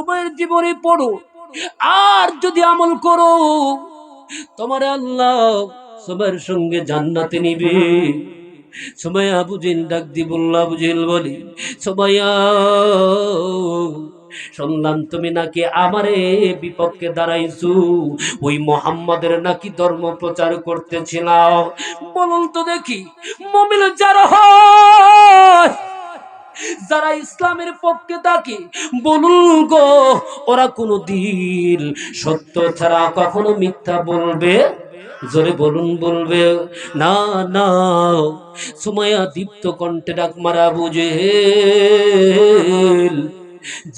সময়ের জীবনে পড়ো। আর যদি আমল করো, তোমার আল্লাহ সবার সঙ্গে জান্নাতে নিবে। সময়া বুঝিল ডাক দি বললা বুঝিল বলি, সময়া শুনলাম তুমি নাকি আমারে বিপক্ষে দাঁড়াইছু। ওই মোহাম্মদের নাকি ধর্ম প্রচার করতেছিলাম। বলুন তো দেখি মমিল যারা হয়। যারা ইসলামের পক্ষে থাকে, বলুন গো, ওরা কোনো দিন সত্য ছাড়া কখনো মিথ্যা বলবে? জোরে বলুন, বলবে, না না সুমায়া দীপ্ত কণ্ঠে ডাক মারা বুঝে।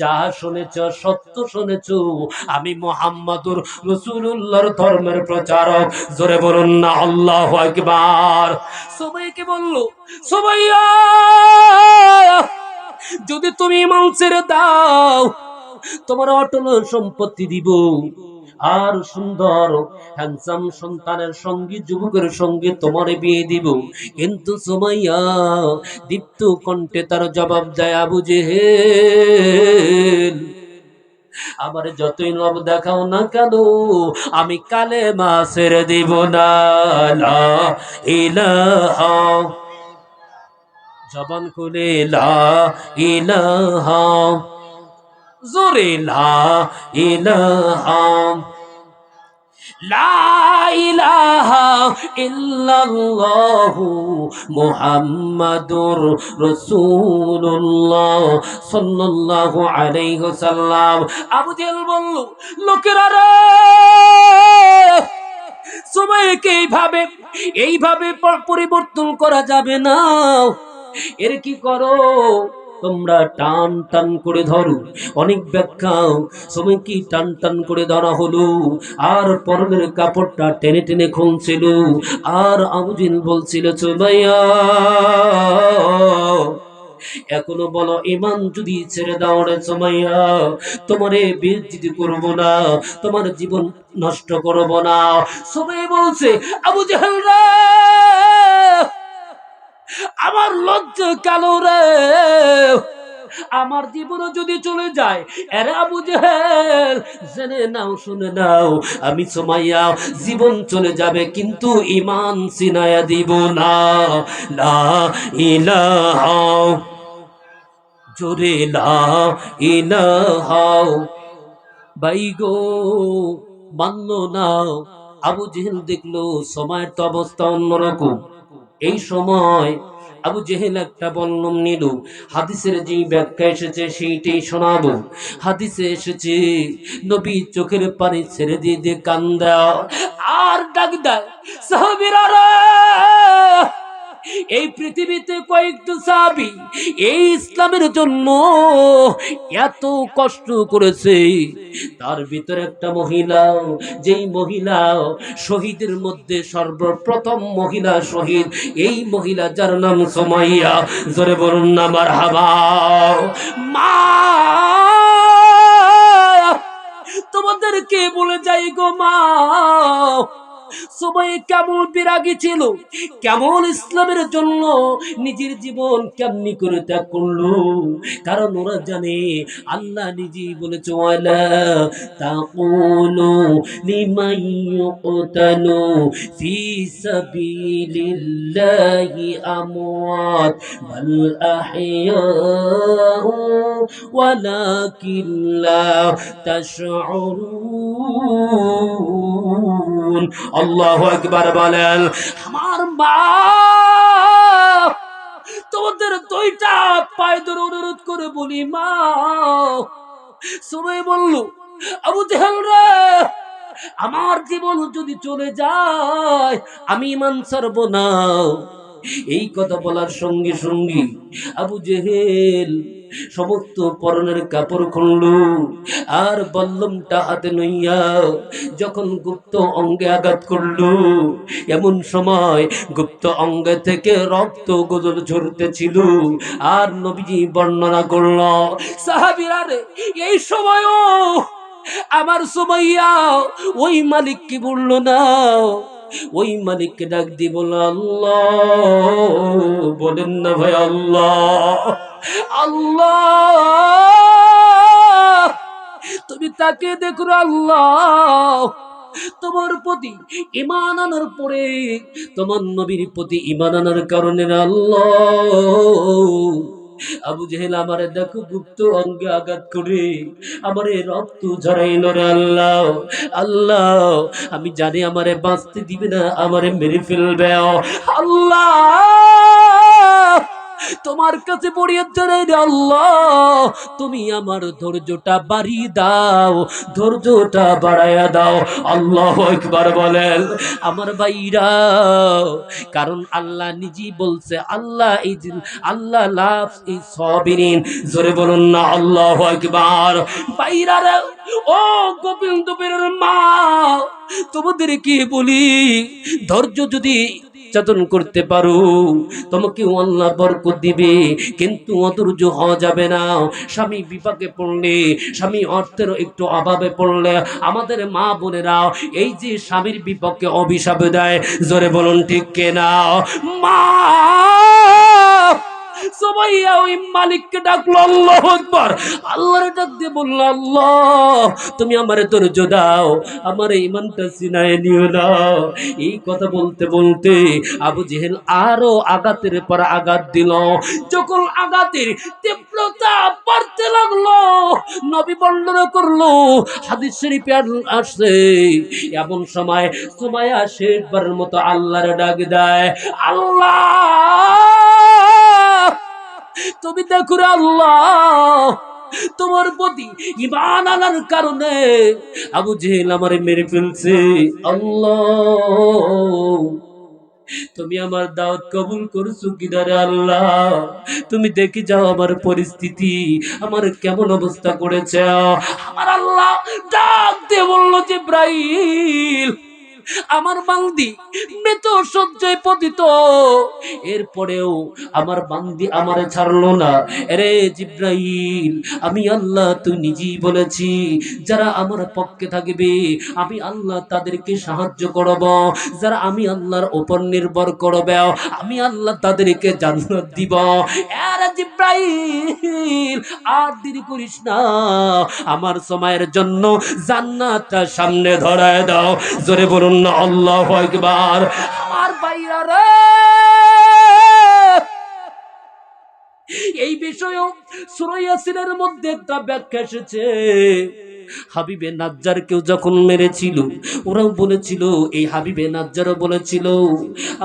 যা শুনেছ, সত্য শুনেছ, আমি মোহাম্মদুর রসুল্লাহর ধর্মের প্রচারক। জোরে বলুন না, আল্লাহ একবার সবাইকে বলল? সবাই যদি তুমি ছেড়ে দাও, তোমার অটল সম্পত্তি দিব। আর সুন্দর হ্যান্ডসাম সন্তানের সঙ্গে, যুবকের সঙ্গে তোমার বিয়ে দিব। কিন্তু সুমাইয়া দীপ্ত কণ্ঠে তার জবাব দেয় আবু জেহেল আমার যতই লব দেখাও না কেন, আমি কালে মাসের দিব না। ইলাহা জবান খুলে, লা ইলাহা জোরে লা ইলাহা লা ইলাহা ইল্লাল্লাহু মুহাম্মাদুর রাসূলুল্লাহ সাল্লাল্লাহু আলাইহি ওয়াসাল্লাম। আবু জেহেল বলল, লোকেরা রে এইভাবে এইভাবে পরিবর্তন করা যাবে না? এর কি করো? তোমরা টান টান করে ধরো। অনেক ব্যাখ্যা সময় কি টান টান করে ধরা হলো। আর পরনের কাপড়টা টেনে টেনে খুলছিল আর আবুজিন বলছিল চুমাইয়া এখনও বলো, ইমান যদি ছেড়ে দাও রে সুমাইয়া, তোমারে বেজ্জিতি করব না, তোমার জীবন নষ্ট করব না। সবাই বলছে, আবু জাহেল রে আমার লজ্জা কেন রে? আমার জীবনও যদি চলে যায়, এরা জেহেল, জেনে নাও, শুনে নাও, আমি সোমাইয়া, জীবন চলে যাবে, কিন্তু ইমান সিনায়া দিব না। লা ইলাহা জোরে লা ইলাহা ভাই গো মানল না। আবু জেহেল দেখল, সময়ের তো অবস্থা অন্যরকম। এই সময় আবু জেহেল একটা বল্লম নিল হাদিসের যে ব্যাখ্যা এসেছে, সেইটাই শোনাবো হাদিসে এসেছে, নবী চোখের পানি ছেড়ে দিয়ে দিয়ে কান্দা, আর ডাক দেয়, সাহাবীরা! এই পৃথিবীতে কয়েকটা সাহাবি এই ইসলামের জন্য এত কষ্ট করেছে। তার ভিতরে একটা মহিলা, যেই মহিলা শহীদের মধ্যে সর্বপ্রথম মহিলা শহীদ, এই মহিলা যার নাম সোমাইয়া। জোরে বলুন না আমার হাবা মা! তোমাদেরকে বলে যাই গো মা। সবাই কেমন বিরাগী ছিল? কেমন ইসলামের জন্য নিজের জীবন কেমনি করে ত্যাগ করল? কারণ ওরা জানে, আল্লাহ নিজেই বলেছে, ওয়ালা তাকুলু লিমান ইউকতালু ফি সাবিলিল্লাহি আমওয়াত বাল আহইয়াউ ওয়ালাকিন লা তাশউরুন। আল্লাহু আকবার বলেন, আমার মা, তোমাদের দুইটা পায়ে ধরে অনুরোধ করে বলি, মা। সবাই বলল, আবু জেহেল রে, আমার জীবন যদি চলে যায়, আমি ইমান ছাড়ব না। এই কথা বলার সঙ্গে সঙ্গে আবু জেহেল সমস্ত পরনের কাপড় খুলল, আর বল্লমটা হাতে নইয়া যখন গুপ্ত অঙ্গে আঘাত করল, এমন সময় গুপ্ত অঙ্গে থেকে রক্ত গজল ঝরতেছিল, আর নবীজি বর্ণনা করল, সাহাবিরা রে, এই সময়ও আমার সুমাইয়া ওই মালিক কি বলল না ওই মালিককে ডাক দি বলল আল্লাহ বলেন না ভাই আল্লাহ আল্লাহ তুমি তাকে দেখো আল্লাহ তোমার প্রতি ইমান আনার পরে তোমার নবীর প্রতি ইমান আনার কারণে আল্লাহ আবু জেহেল আমারে দেখো গুপ্ত অঙ্গে আঘাত করে। আমারে রক্ত ঝরাইল রে আল্লাহ। আল্লাহ, আমি জানি আমারে বাঁচতে দিবে না, আমারে মেরে ফেলবে। আল্লাহ! তোমার কাছে পড়িয়ে রে আল্লাহ। তুমি আমার ধৈর্যটা বাড়িয়ে দাও, ধৈর্যটা বাড়াইয়া দাও। আল্লাহ একবার বলেন, আমার ভাইরা, কারণ আল্লাহ নিজেই বলছে, আল্লাহ এই আল্লাহ লাভ এই সবিরিন জোরে বলুন না, আল্লাহ একবার বাইরা রে, ও গোবিন্দ মা তোমাদের কি বলি, ধৈর্য যদি যাতন করতে পারো। তোমাকে অন্যার বরকত দিবে, কিন্তু অধৈর্য হওয়া যাবে না। স্বামী বিপাকে পড়লে, স্বামী অর্থের একটু অভাবে পড়লে আমাদের মা বোনেরা এই যে স্বামীর বিপক্ষে অভিশাপ দেয়, জোরে বলুন ঠিক কেনা? মা! সবাই ওই মালিককে ডাকলো, আল্লাহ একবার আল্লাহর ডাক দিয়ে বলল, আল্লাহ, তুমি ধৈর্য দাও, আমার ইমানটা না। এই কথা বলতে বলতে আবু জেহেল আরও আঘাতের পর আঘাত দিল। যখন আঘাতের তীব্রতা বাড়তে লাগল, নবী বর্ণনা করল, হাদিস শরীফে আসছে, এমন সময় সুমায়া শেষবারের মতো আল্লাহর ডাক দেয়, আল্লাহ! তুমি দেখো আল্লাহ, তোমার প্রতি ইমান আনার কারণে আবু জেহেল আমারে মেরে ফেলছে। আল্লাহ, তুমি আমার দাওয়াত কবুল করছ কিনারে আল্লাহ? তুমি দেখে যাও আমার পরিস্থিতি, আমার কেমন অবস্থা করেছে। আমার আল্লাহ ডাক দিয়ে বলল যে ইব্রাহিম আমার বান্দি মৃত সজ্জায় পতিত। এরপরেও আমার বান্দি আমারে ছাড়লো না। এরে জিব্রাইল, আমি আল্লাহ তুই নিজেই বলেছি, যারা আমার পক্ষে থাকবে, আমি আল্লাহ তাদেরকে সাহায্য করব। যারা আমি আল্লাহর উপর নির্ভর করবে, আমি আল্লাহ তাদেরকে জান্নাত দিব। এরে জিব্রাইল, আর দেরি করিস না। আমার সময়ের জন্য জান্নাতটা সামনে ধরায় দাও। জোরে বলুন না, আল্লাহ একবার আমার বাইরা রে! এই বিষয়েও সুরাইয়াসিনের মধ্যে একটা ব্যাখ্যা এসেছে। হাবিবে নাজ্জার কেউ যখন মেরেছিল, ওরাও বলেছিল, এই হাবিবে নাজ্জারও বলেছিল,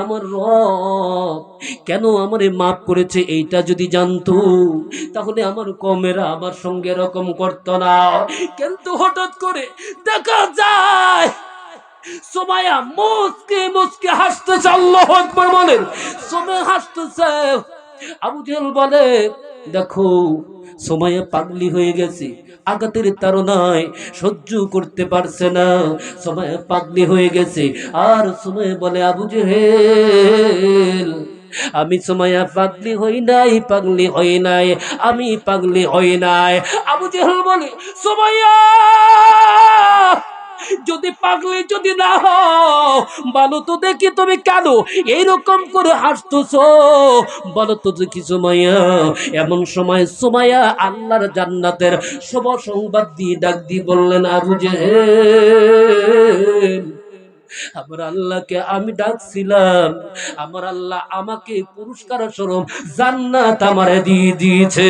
আমার রব কেন আমারে মাফ করেছে এইটা যদি জানতো, তাহলে আমার কমেরা আমার সঙ্গে এরকম করতো না। কিন্তু হঠাৎ করে দেখা যায় সোমায়া মুসকে মুসকে হাসতেছে, আল্লাহ একবার বলেন, সোমে হাসতেছে। আবু জেল বলে দেখো, সময়ে পাগলি হয়ে গেছে, আঘাতের তারনায় সহ্য করতে পারছে না। সময় পাগলি হয়ে গেছে, আর সময় বলে, আবু জেহেল, আমি সময়া পাগলি হই নাই, পাগলি হই নাই, আমি পাগলি হই নাই। আবু জেহেল বলে, সময়া যদি পাগলি যদি না হও, বলো তো দেখি তুমি কেন এইরকম করে হাসতেছ। বলো তো দেখি সুমাইয়া, এমন সময় সুমাইয়া আল্লাহর জান্নাতের শুভ সংবাদ দিয়ে ডাক দিয়ে বললেন, আবু জেহেল, আমার আল্লাহকে আমি ডাকছিলাম, আমার আল্লাহ আমাকে পুরস্কার স্বরূপ জান্নাত আমারে দিয়ে দিয়েছে।